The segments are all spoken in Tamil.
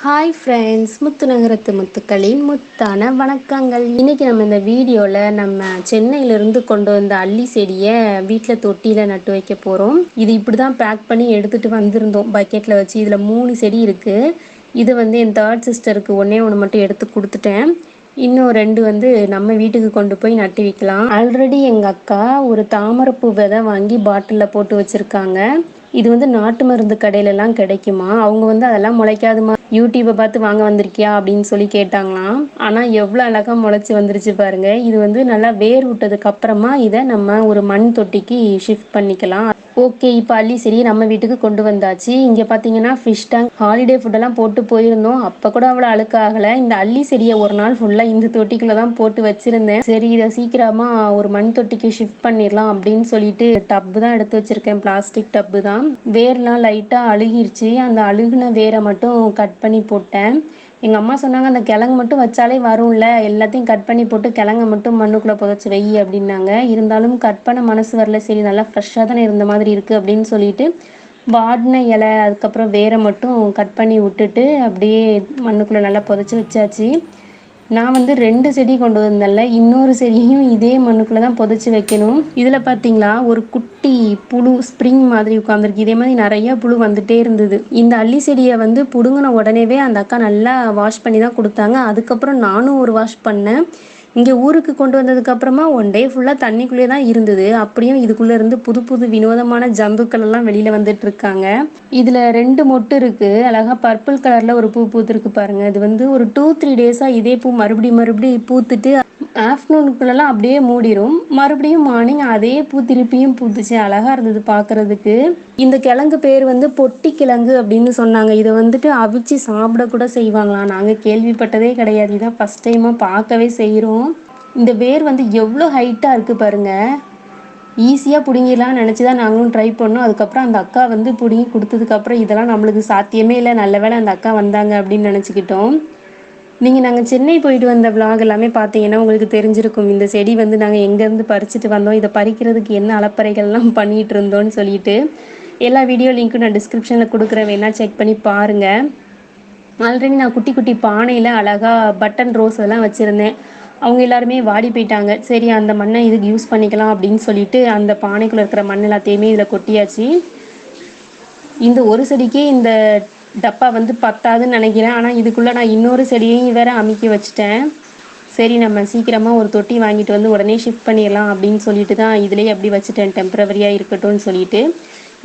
ஹாய் ஃப்ரெண்ட்ஸ் முத்து நகரத்து முத்துக்களின் முத்தான வணக்கங்கள். இன்றைக்கி நம்ம இந்த வீடியோவில் நம்ம சென்னையிலேருந்து கொண்டு வந்த அள்ளி செடியை வீட்டில் தொட்டியில் நட்டு வைக்க போகிறோம் இது இப்படி தான் பேக் பண்ணி எடுத்துகிட்டு வந்திருந்தோம். பக்கெட்டில் வச்சு இதில் மூணு செடி இருக்குது இது வந்து என் தேர்ட் சிஸ்டருக்கு ஒன்றே ஒன்று மட்டும் எடுத்து கொடுத்துட்டேன். இன்னும் ரெண்டு வந்து நம்ம வீட்டுக்கு கொண்டு போய் நட்டு வைக்கலாம். ஆல்ரெடி எங்கள் அக்கா ஒரு தாமரைப்பூ விதை வாங்கி பாட்டிலில் போட்டு வச்சுருக்காங்க. இது வந்து நாட்டு மருந்து கடையிலலாம் கிடைக்குமா? அவங்க வந்து அதெல்லாம் முளைக்காதுமா? யூடியூப்பை பார்த்து வாங்க வந்திருக்கியா? அப்படின்னு சொல்லி கேட்டாங்களாம். ஆனால் எவ்வளோ அழகாக முளைச்சி வந்துருச்சு பாருங்க. இது வந்து நல்லா வேர் விட்டதுக்கு அப்புறமா இதை நம்ம ஒரு மண் தொட்டிக்கு ஷிஃப்ட் பண்ணிக்கலாம். ஓகே இப்போ அள்ளி சரி நம்ம வீட்டுக்கு கொண்டு வந்தாச்சு. இங்கே பார்த்தீங்கன்னா ஃபிஷ் டேங்க் ஹாலிடே ஃபுட்டெல்லாம் போட்டு போயிருந்தோம். அப்போ கூட அவ்வளோ அழுக்காகலை இந்த அள்ளி செடியை ஒரு நாள் ஃபுல்லாக இந்த தொட்டிக்குள்ளே தான் போட்டு வச்சுருந்தேன். சரி இதை சீக்கிரமாக ஒரு மண் தொட்டிக்கு ஷிஃப்ட் பண்ணிடலாம் அப்படின்னு சொல்லிட்டு டப்பு தான் எடுத்து வச்சுருக்கேன். பிளாஸ்டிக் டப்பு தான். வேர்லாம் லைட்டாக அழுகிருச்சு. அந்த அழுகுன வேரை மட்டும் கட் பண்ணி போட்டேன். எங்கள் அம்மா சொன்னாங்க அந்த கிழங்கு மட்டும் வச்சாலே வரும்ல. எல்லாத்தையும் கட் பண்ணி போட்டு கிழங்க மட்டும் மண்ணுக்குள்ளே புதைச்சி வை அப்படின்னாங்க. இருந்தாலும் கட் பண்ண மனசு வரல. சரி நல்லா ஃப்ரெஷ்ஷாக தானே இருந்த மாதிரி இருக்குது அப்படின்னு சொல்லிட்டு வாடின இலை அதுக்கப்புறம் வேரை மட்டும் கட் பண்ணி விட்டுட்டு அப்படியே மண்ணுக்குள்ளே நல்லா புதைச்சி வச்சாச்சு. நான் வந்து ரெண்டு செடி கொண்டு வந்தேன்ல. இன்னொரு செடியும் இதே மண்ணுக்குள்ளே தான் புதைச்சி வைக்கணும். இதில் பார்த்தீங்களா ஒரு குட்டி புழு ஸ்ப்ரிங் மாதிரி உட்காந்துருக்கு இதே மாதிரி நிறைய புழு வந்துட்டே இருந்தது. இந்த அள்ளி செடியை வந்து பிடுங்கின உடனேவே அந்த அக்கா நல்லா வாஷ் பண்ணி தான் கொடுத்தாங்க. அதுக்கப்புறம் நானும் ஒரு வாஷ் பண்ணேன். இங்கே ஊருக்கு கொண்டு வந்ததுக்கப்புறமா ஒன் டே ஃபுல்லாக தண்ணிக்குள்ளே தான் இருந்தது. அப்படியும் இதுக்குள்ளே இருந்து புது புது வினோதமான ஜம்புக்கள் எல்லாம் வெளியில் வந்துட்டு இருக்காங்க. இதில் ரெண்டு மொட்டு இருக்குது அழகாக பர்பிள் கலரில் ஒரு பூ பூத்துருக்கு பாருங்கள் இது வந்து ஒரு டூ த்ரீ டேஸாக இதே பூ மறுபடியும் மறுபடியும் பூத்துட்டு ஆஃப்டர்நூனுக்குள்ளெல்லாம் அப்படியே மூடிடும் மறுபடியும் மார்னிங் அதே பூ திருப்பியும் பூத்துச்சு. அழகாக இருந்தது பார்க்குறதுக்கு இந்த கிழங்கு பேர் வந்து பொட்டி கிழங்கு அப்படின்னு சொன்னாங்க. இதை வந்துட்டு அவிச்சு சாப்பிடக்கூட செய்வாங்களாம். நாங்கள் கேள்விப்பட்டதே கிடையாது. இதான் ஃபஸ்ட் டைமாக பார்க்கவே செய்கிறோம் இந்த வேர் வந்து எவ்வளோ ஹைட்டாக இருக்குது பாருங்கள் ஈஸியாக பிடுங்கிடலாம்னு நினச்சி தான் நாங்களும் ட்ரை பண்ணோம். அதுக்கப்புறம் அந்த அக்கா வந்து பிடுங்கி கொடுத்ததுக்கப்புறம் இதெல்லாம் நம்மளுக்கு சாத்தியமே இல்லை. நல்ல வேலை அந்த அக்கா வந்தாங்க அப்படின்னு நினச்சிக்கிட்டோம். நீங்கள் நாங்கள் சென்னை போயிட்டு வந்த விளாக் எல்லாமே பார்த்தீங்கன்னா உங்களுக்கு தெரிஞ்சிருக்கும். இந்த செடி வந்து நாங்கள் எங்கேருந்து பறிச்சுட்டு வந்தோம். இதை பறிக்கிறதுக்கு என்ன அலப்பறைகள்லாம் பண்ணிகிட்டு இருந்தோம்னு சொல்லிட்டு எல்லா வீடியோ லிங்க்கும் நான் டிஸ்கிரிப்ஷனில் கொடுக்குறேன். வேணால் செக் பண்ணி பாருங்கள் ஆல்ரெடி நான் குட்டி குட்டி பானையில் அழகாக பட்டன் ரோஸ் எல்லாம் வச்சுருந்தேன். அவங்க எல்லாருமே வாடி போயிட்டாங்க. சரி அந்த மண்ணை இதுக்கு யூஸ் பண்ணிக்கலாம் அப்படின்னு சொல்லிட்டு அந்த பானைக்குள்ளே இருக்கிற மண் எல்லாத்தையுமே இதில் கொட்டியாச்சு. இந்த ஒரு செடிக்கே இந்த டப்பா வந்து பத்தாதுன்னு நினைக்கிறேன். ஆனால் இதுக்குள்ளே நான் இன்னொரு செடியையும் வேறு அமைக்கி வச்சுட்டேன். சரி நம்ம சீக்கிரமாக ஒரு தொட்டி வாங்கிட்டு வந்து உடனே ஷிஃப்ட் பண்ணிடலாம் அப்படின்னு சொல்லிட்டு தான் இதிலே அப்படி வச்சுட்டேன். டெம்பரவரியாக இருக்கட்டும்னு சொல்லிட்டு.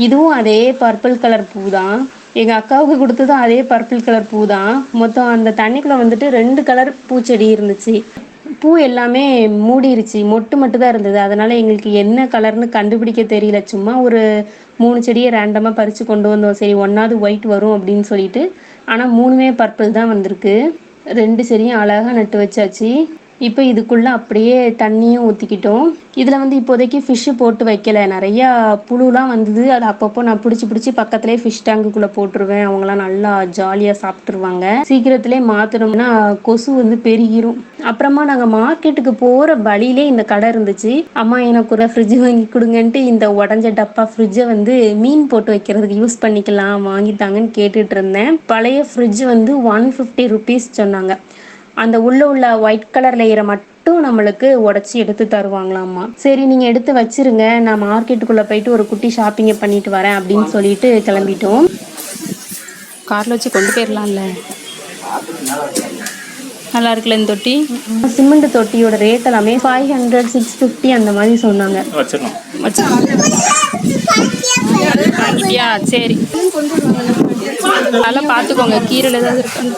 இதுவும் அதே பர்பிள் கலர் பூ தான். எங்கள் அக்காவுக்கு கொடுத்ததும் அதே பர்பிள் கலர் பூ தான். மொத்தம் அந்த தண்ணிக்குள்ளே வந்துட்டு ரெண்டு கலர் பூச்செடி இருந்துச்சு. பூ எல்லாமே மூடிருச்சு. மொட்டு மட்டும் தான் இருந்தது. அதனால் எங்களுக்கு என்ன கலர்னு கண்டுபிடிக்க தெரியல. சும்மா ஒரு மூணு செடியை ரேண்டமாக பறித்து கொண்டு வந்தோம். சரி ஒன்றாவது ஒயிட் வரும் அப்படின்னு சொல்லிட்டு. ஆனால் மூணுமே பர்பிள் தான் வந்திருக்கு. ரெண்டு செடியும் அழகாக நட்டு வச்சாச்சு. இப்போ இதுக்குள்ளே அப்படியே தண்ணியும் ஊற்றிக்கிட்டோம் இதில் வந்து இப்போதைக்கு ஃபிஷ்ஷு போட்டு வைக்கல. நிறையா புழுலாம் வந்தது. அது அப்பப்போ நான் பிடிச்சி பிடிச்சி பக்கத்துலேயே ஃபிஷ் டேங்குக்குள்ளே போட்டுருவேன். அவங்களாம் நல்லா ஜாலியாக சாப்பிட்ருவாங்க சீக்கிரத்திலே மாற்றினோம்னா கொசு வந்து பெருகிரும். அப்புறமா நாங்கள் மார்க்கெட்டுக்கு போகிற வழியிலே இந்த கடை இருந்துச்சு. அம்மா எனக்கு ஒரு ஃப்ரிட்ஜ் வாங்கி கொடுங்கன்ட்டு இந்த உடஞ்ச டப்பா ஃப்ரிட்ஜை வந்து மீன் போட்டு வைக்கிறதுக்கு யூஸ் பண்ணிக்கலாம் வாங்கித்தாங்கன்னு கேட்டுட்டு இருந்தேன். பழைய ஃப்ரிட்ஜ் வந்து ஒன் ஃபிஃப்டி ருபீஸ் சொன்னாங்க. அந்த உள்ள உள்ள ஒயிட் கலர் லேயரை மட்டும் நம்மளுக்கு உடச்சி எடுத்து தருவாங்களாம்மா. சரி நீங்கள் எடுத்து வச்சிருங்க. நான் மார்க்கெட்டுக்குள்ளே போயிட்டு ஒரு குட்டி ஷாப்பிங்கை பண்ணிட்டு வரேன் அப்படின்னு சொல்லிட்டு கிளம்பிட்டோம். காரில் வச்சு கொண்டு போயிடலாம்ல நல்லா இருக்குல்ல இந்த தொட்டி? சிமெண்ட் தொட்டியோட ரேட் எல்லாமே ஃபைவ் ஹண்ட்ரட் சிக்ஸ் ஃபிஃப்டி அந்த மாதிரி சொன்னாங்க. வச்சிடணும். வச்சு வாங்கிட்டியா சரி. நல்லா பார்த்துக்கோங்க கீரையில் ஏதாவது இருக்கான்னு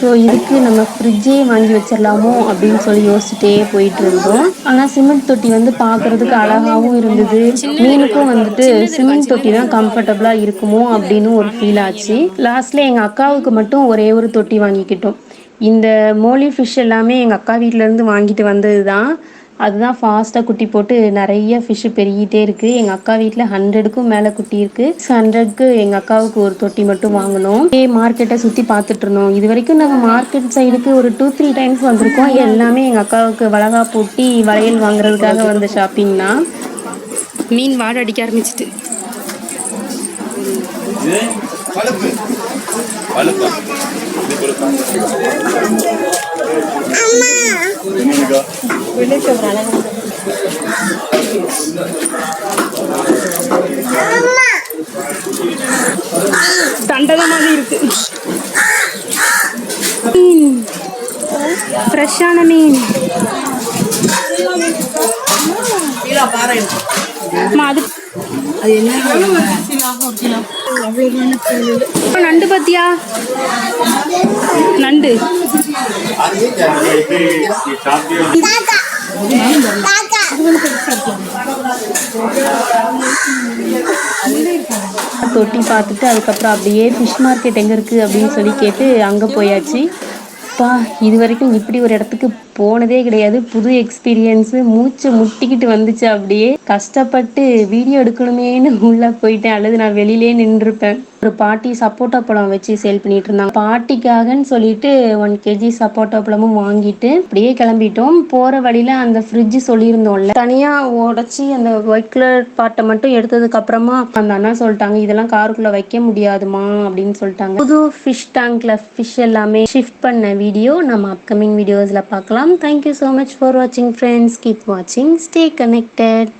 ஸோ இதுக்கு நம்ம ஃப்ரிட்ஜே வாங்கி வச்சிடலாமோ அப்படின்னு சொல்லி யோசிச்சுட்டே போயிட்டு இருந்தோம். ஆனால் சிமெண்ட் தொட்டி வந்து பார்க்கறதுக்கு அழகாகவும் இருந்தது. மீனுக்கும் வந்துட்டு சிமெண்ட் தொட்டி தான் கம்ஃபர்டபுளாக இருக்குமோ அப்படின்னு ஒரு ஃபீல் ஆச்சு. லாஸ்ட்ல எங்கள் அக்காவுக்கு மட்டும் ஒரே ஒரு தொட்டி வாங்கிக்கிட்டோம். இந்த மோலி ஃபிஷ் எல்லாமே எங்கள் அக்கா வீட்டிலேருந்து வாங்கிட்டு வந்தது தான் அதுதான் ஃபாஸ்ட்டாக குட்டி போட்டு நிறைய ஃபிஷ்ஷு பெருகிட்டே இருக்குது எங்கள் அக்கா வீட்டில் ஹண்ட்ரடுக்கும் மேலே குட்டி இருக்குது ஹண்ட்ரட்க்கு எங்கள் அக்காவுக்கு ஒரு தொட்டி மட்டும் வாங்கினோம் ஏ மார்க்கெட்டை சுற்றி பார்த்துட்டு இருந்தோம். இது வரைக்கும் நாங்கள் மார்க்கெட் சைடுக்கு ஒரு டூ த்ரீ டைம்ஸ் வந்திருக்கோம். எல்லாமே எங்கள் அக்காவுக்கு வளகா போட்டி வளையல் வாங்குறதுக்காக வந்த ஷாப்பிங் தான். மீன் வாடை அடிக்க ஆரம்பிச்சிட்டு. தண்டனை மாதிரி இருக்கு ஃப்ரெஷ்ஷான மீன். அம்மா, அது நண்டு பத்தியா? நண்டு. தொட்டி பார்த்துட்டு அதுக்கப்புறம் அப்படியே ஃபிஷ் மார்க்கெட் எங்கே இருக்குது அப்படின்னு சொல்லி கேட்டு அங்கே போயாச்சு. பா இது வரைக்கும் இப்படி ஒரு இடத்துக்கு போனதே கிடையாது. புது எக்ஸ்பீரியன்ஸு மூச்சு முட்டிக்கிட்டு வந்துச்சு அப்படியே. கஷ்டப்பட்டு வீடியோ எடுக்கணுமேன்னு உள்ளே போயிட்டேன். அல்லது நான் வெளியிலே நின்றுருப்பேன். ஒரு பாட்டி சப்போட்டா பழம் வச்சு சேல் பண்ணிட்டு இருந்தாங்க. பாட்டிக்காகன்னு சொல்லிட்டு ஒன் கேஜி சப்போட்டா பழமும் வாங்கிட்டு அப்படியே கிளம்பிட்டோம். போகிற வழியில் அந்த ஃப்ரிட்ஜ் சொல்லியிருந்தோம்ல. தனியாக உடச்சி அந்த ஒயிட் கலர் பாட்டை மட்டும் எடுத்ததுக்கு அப்புறமா அந்த அண்ணா சொல்லிட்டாங்க இதெல்லாம் காருக்குள்ளே வைக்க முடியாதுமா அப்படின்னு சொல்லிட்டாங்க. புது ஃபிஷ் டேங்க்ல ஃபிஷ் எல்லாமே ஷிஃப்ட் பண்ண வீடியோ நம்ம அப்கமிங் வீடியோஸில் பார்க்கலாம். தேங்க்யூ ஸோ மச் ஃபார் வாட்சிங் ஃப்ரெண்ட்ஸ் கீப் வாட்சிங் ஸ்டே கனெக்டட்